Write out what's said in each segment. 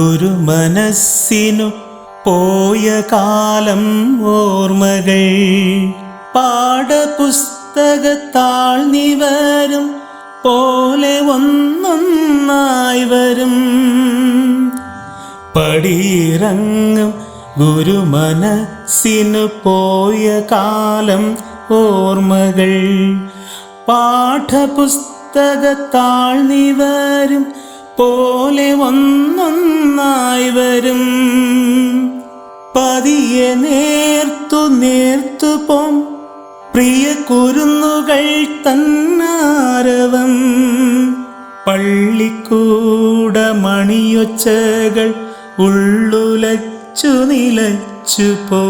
ഗുരുമനസ്സിനു പോയ കാലം ഓർമ്മകൾ. പാഠപുസ്തകത്താൾ നിവരും പോലെ ഒന്നൊന്നായി വരും. പടിയിറങ്ങും ഗുരു മനസ്സിനു പോയ കാലം ഓർമ്മകൾ. പാഠപുസ്തകത്താൾ നിവരും പോലെ ഒന്നൊന്നായി വരും. പതിയെ നേർത്തു നേർത്തു പോം. പ്രിയ കുരുന്നുകൾ തന്നാരവം. പള്ളിക്കൂട മണിയൊച്ചകൾ ഉള്ളുലച്ചു നിലച്ചു പോ.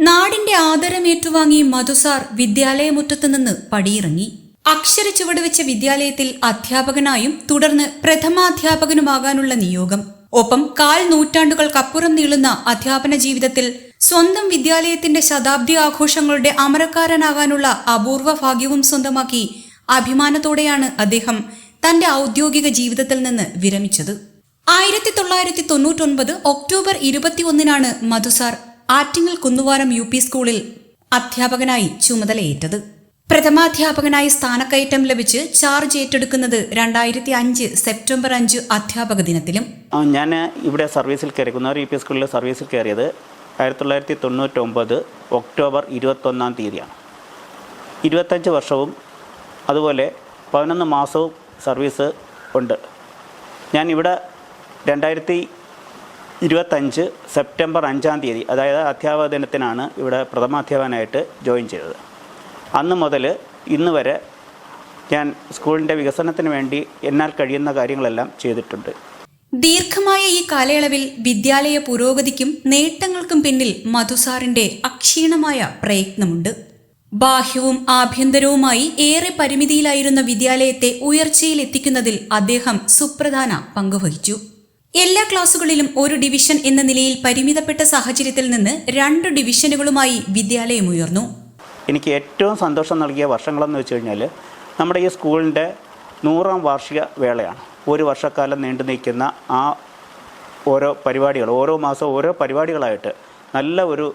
നാടിന്റെ ആദരമേറ്റുവാങ്ങി മധുസാർ വിദ്യാലയമുറ്റത്തു നിന്ന് പടിയിറങ്ങി. അക്ഷര ചുവട് വെച്ച വിദ്യാലയത്തിൽ അധ്യാപകനായും തുടർന്ന് പ്രഥമാധ്യാപകനുമാകാനുള്ള നിയോഗം. ഒപ്പം കാൽ നൂറ്റാണ്ടുകൾക്കപ്പുറം നീളുന്ന അധ്യാപന ജീവിതത്തിൽ സ്വന്തം വിദ്യാലയത്തിന്റെ ശതാബ്ദി ആഘോഷങ്ങളുടെ അമരക്കാരനാകാനുള്ള അപൂർവ ഭാഗ്യവും സ്വന്തമാക്കി അഭിമാനത്തോടെയാണ് അദ്ദേഹം തന്റെ ഔദ്യോഗിക ജീവിതത്തിൽ നിന്ന് വിരമിച്ചത്. ആയിരത്തി തൊള്ളായിരത്തി തൊണ്ണൂറ്റൊൻപത് ഒക്ടോബർ ഇരുപത്തിയൊന്നിനാണ് മധുസാർ ആറ്റിങ്ങൽ കുന്നുവാരം യു സ്കൂളിൽ അധ്യാപകനായി ചുമതലയേറ്റത്. പ്രഥമാധ്യാപകനായി സ്ഥാനക്കയറ്റം ലഭിച്ച് ചാർജ് ഏറ്റെടുക്കുന്നത് രണ്ടായിരത്തി അഞ്ച് സെപ്റ്റംബർ അഞ്ച് അധ്യാപക ദിനത്തിലും. ഞാൻ ഇവിടെ സർവീസിൽ കയറി കുന്നവർ യു പി സ്കൂളിൽ സർവീസിൽ കയറിയത് ആയിരത്തി തൊള്ളായിരത്തി തൊണ്ണൂറ്റൊമ്പത് ഒക്ടോബർ ഇരുപത്തൊന്നാം തീയതിയാണ്. ഇരുപത്തഞ്ച് വർഷവും അതുപോലെ പതിനൊന്ന് മാസവും സർവീസ് ഉണ്ട്. ഞാൻ ഇവിടെ രണ്ടായിരത്തി ഇരുപത്തഞ്ച് സെപ്റ്റംബർ അഞ്ചാം തീയതി അതായത് അധ്യാപക ദിനത്തിനാണ് ഇവിടെ പ്രഥമാധ്യാപകനായിട്ട് ജോയിൻ ചെയ്തത്. അന്ന് മുതൽ ഇന്ന് വരെ ഞാൻ സ്കൂളിന്റെ വികസനത്തിന് വേണ്ടി എന്നാൽ കഴിയുന്ന കാര്യങ്ങളെല്ലാം ചെയ്തിട്ടുണ്ട്. ദീർഘമായ ഈ കാലയളവിൽ വിദ്യാലയ പുരോഗതിക്കും നേട്ടങ്ങൾക്കും പിന്നിൽ മധുസാറിന്റെ അക്ഷീണമായ പ്രയത്നമുണ്ട്. ബാഹ്യവും ആഭ്യന്തരവുമായി ഏറെ പരിമിതിയിലായിരുന്ന വിദ്യാലയത്തെ ഉയർച്ചയിൽ എത്തിക്കുന്നതിൽ അദ്ദേഹം സുപ്രധാന പങ്കുവഹിച്ചു എല്ലാ ക്ലാസുകളിലും ഒരു ഡിവിഷൻ എന്ന നിലയിൽ പരിമിതപ്പെട്ട സാഹചര്യത്തിൽ നിന്ന് രണ്ട് ഡിവിഷനുകളുമായി വിദ്യാലയം ഉയർന്നു. എനിക്ക് ഏറ്റവും സന്തോഷം നൽകിയ വർഷങ്ങളെന്ന് വെച്ച് കഴിഞ്ഞാൽ നമ്മുടെ ഈ സ്കൂളിന്റെ നൂറാം വാർഷിക വേളയാണ്. ഒരു വർഷക്കാലം നീണ്ടു നിൽക്കുന്ന ആ ഓരോ പരിപാടികൾ ഓരോ മാസവും ഓരോ പരിപാടികളായിട്ട് നല്ല ഒരു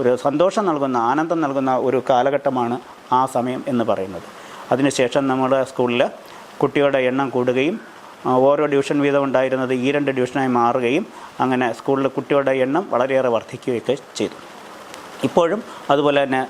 ഒരു സന്തോഷം നൽകുന്ന ആനന്ദം നൽകുന്ന ഒരു കാലഘട്ടമാണ് ആ സമയം എന്ന് പറയുന്നത്. അതിനുശേഷം നമ്മുടെ സ്കൂളിൽ കുട്ടികളുടെ എണ്ണം കൂടുകയും ഓരോ ഡിവിഷൻ വീതം ഉണ്ടായിരുന്നത് ഈ രണ്ട് ഡിവിഷനായി മാറുകയും അങ്ങനെ സ്കൂളിലെ കുട്ടികളുടെ എണ്ണം വളരെയേറെ വർദ്ധിക്കുകയൊക്കെ ചെയ്തു. ഇപ്പോഴും അതുപോലെ തന്നെ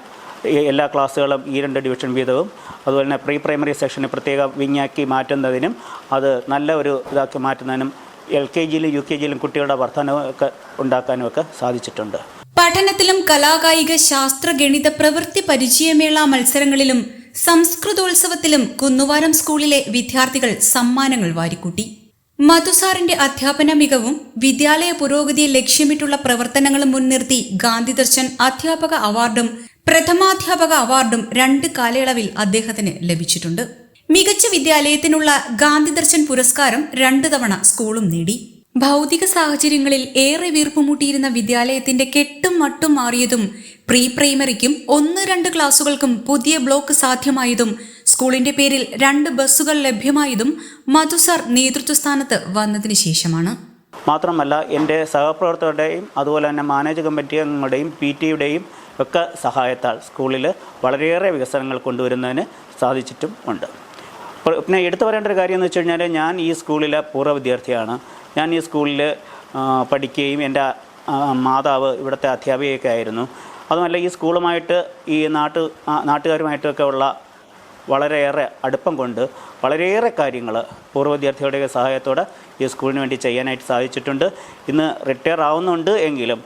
എല്ലാ ക്ലാസ്സുകളും ഈ രണ്ട് ഡിവിഷൻ വീതവും അതുപോലെ തന്നെ പ്രീ പ്രൈമറി സെക്ഷനെ പ്രത്യേക വിങ്ങാക്കി മാറ്റുന്നതിനും അത് നല്ല ഒരു ഇതാക്കി മാറ്റുന്നതിനും എൽ കെ ജിയിലും യു കെ ജിയിലും കുട്ടികളുടെ വർധനവൊക്കെ ഉണ്ടാക്കാനും ഒക്കെ സാധിച്ചിട്ടുണ്ട്. പഠനത്തിലും കലാകായിക ശാസ്ത്ര ഗണിത പ്രവൃത്തി പരിചയമേള മത്സരങ്ങളിലും സംസ്കൃതോത്സവത്തിലും കുന്നുവാരം സ്കൂളിലെ വിദ്യാർത്ഥികൾ സമ്മാനങ്ങൾ വാരിക്കൂട്ടി. മധുസാറിന്റെ അധ്യാപന മികവും വിദ്യാലയ പുരോഗതിയെ ലക്ഷ്യമിട്ടുള്ള പ്രവർത്തനങ്ങളും മുൻനിർത്തി ഗാന്ധി ദർശൻ അധ്യാപക അവാർഡും പ്രഥമാധ്യാപക അവാർഡും രണ്ട് കാലയളവിൽ അദ്ദേഹത്തിന് ലഭിച്ചിട്ടുണ്ട്. മികച്ച വിദ്യാലയത്തിനുള്ള ഗാന്ധി ദർശൻ പുരസ്കാരം രണ്ടു തവണ സ്കൂളും നേടി. ഭൗതിക സാഹചര്യങ്ങളിൽ ഏറെ വീർപ്പുമുട്ടിയിരുന്ന വിദ്യാലയത്തിന്റെ കെട്ടും മട്ടും മാറിയതും പ്രീ പ്രൈമറിക്കും ഒന്ന് രണ്ട് ക്ലാസുകൾക്കും പുതിയ ബ്ലോക്ക് സാധ്യമായതും സ്കൂളിന്റെ പേരിൽ രണ്ട് ബസ്സുകൾ ലഭ്യമായതും മധുസർ നേതൃത്വ സ്ഥാനത്ത് വന്നതിന് ശേഷമാണ്. മാത്രമല്ല എന്റെ സഹപ്രവർത്തകരുടെയും അതുപോലെ തന്നെ മാനേജ് കമ്മിറ്റിയുടെയും പി ടിയുടെയും ഒക്കെ സഹായത്താൽ സ്കൂളിൽ വളരെയേറെ വികസനങ്ങൾ കൊണ്ടുവരുന്നതിന് സാധിച്ചിട്ടും ഉണ്ട്. പിന്നെ എടുത്തു പറയേണ്ട ഒരു കാര്യം എന്ന് വെച്ച് കഴിഞ്ഞാൽ ഞാൻ ഈ സ്കൂളിലെ പൂർവ വിദ്യാർത്ഥിയാണ്. ഞാൻ ഈ സ്കൂളിൽ പഠിക്കുകയും എന്റെ മാതാവ് ഇവിടുത്തെ അധ്യാപികയൊക്കെ ആയിരുന്നു. അതുമല്ല ഈ സ്കൂളുമായിട്ട് ഈ നാട്ടു നാട്ടുകാരുമായിട്ടൊക്കെ ഉള്ള വളരെയേറെ അടുപ്പം കൊണ്ട് വളരെയേറെ കാര്യങ്ങൾ പൂർവ വിദ്യാർത്ഥികളുടെ സഹായത്തോടെ ഈ സ്കൂളിന് വേണ്ടി ചെയ്യാനായിട്ട് സാധിച്ചിട്ടുണ്ട്. ഇന്ന് റിട്ടയർ ആവുന്നുണ്ട് എങ്കിലും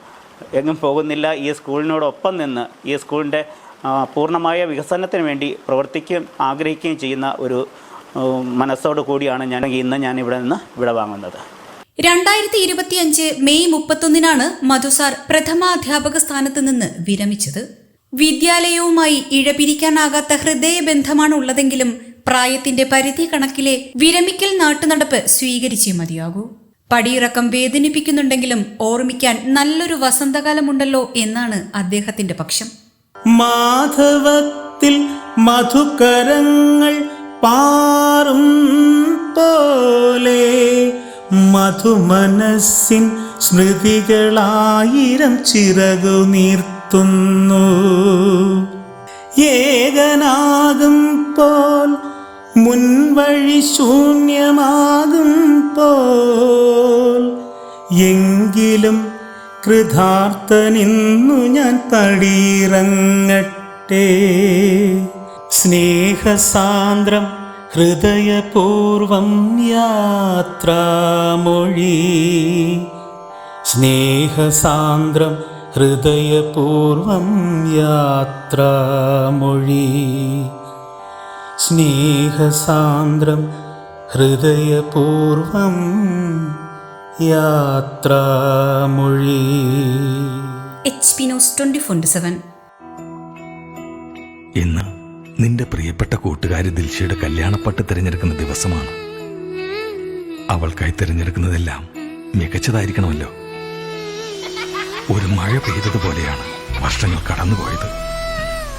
എങ്ങും പോകുന്നില്ല. ഈ സ്കൂളിനോടൊപ്പം നിന്ന് ഈ സ്കൂളിന്റെ പൂർണമായ വികസനത്തിന് വേണ്ടി പ്രവർത്തിക്കുകയും ആഗ്രഹിക്കുകയും ചെയ്യുന്ന ഒരു മനസ്സോട് കൂടിയാണ് ഞാൻ ഇന്ന് ഞാൻ ഇവിടെ നിന്ന് ഇവിടെ വാങ്ങുന്നത്. രണ്ടായിരത്തി ഇരുപത്തിയഞ്ച് മെയ് മുപ്പത്തൊന്നിനാണ് മധുസാർ പ്രഥമ അധ്യാപക സ്ഥാനത്ത് നിന്ന് വിരമിച്ചത്. വിദ്യാലയവുമായി ഇഴപിരിക്കാനാകാത്ത ഹൃദയബന്ധമാണ് ഉള്ളതെങ്കിലും പ്രായത്തിന്റെ പരിധി കണക്കിലെ വിരമിക്കൽ നാട്ടുനടപ്പ് സ്വീകരിച്ചേ മതിയാകൂ. പടിയിറക്കം വേദനിപ്പിക്കുന്നുണ്ടെങ്കിലും ഓർമ്മിക്കാൻ നല്ലൊരു വസന്തകാലമുണ്ടല്ലോ എന്നാണ് അദ്ദേഹത്തിന്റെ പക്ഷം. മാധവത്തിൽ മധുകരങ്ങൾ പാറും പോലെ മധുമനസ്സിൻ സ്മൃതികളായിരം ചിറകു നീർത്തുന്നു. ഏകനാകും പോൽ മുൻവഴി ശൂന്യമാകും പോൽ. എങ്കിലും കൃതാർത്ഥനിന്നു ഞാൻ പടിയിറങ്ങട്ടെ സ്നേഹസാന്ദ്രം ഹൃദയപൂർവം യാത്രാമൊഴി. സ്നേഹസാന്ദ്രം ഹൃദയപൂർവം യാത്രാമൊഴി. സ്നേഹസാന്ദ്രം ഹൃദയപൂർവം യാത്രാമൊഴി. H P news twenty four seven ഇന്ന് നിന്റെ പ്രിയപ്പെട്ട കൂട്ടുകാരി ദിൽഷയുടെ കല്യാണപ്പട്ട് തിരഞ്ഞെടുക്കുന്ന ദിവസമാണ്. അവൾക്കായി തിരഞ്ഞെടുക്കുന്നതെല്ലാം മികച്ചതായിരിക്കണമല്ലോ. ഒരു മഴ പെയ്തതുപോലെയാണ് വർഷങ്ങൾ കടന്നുപോയത്.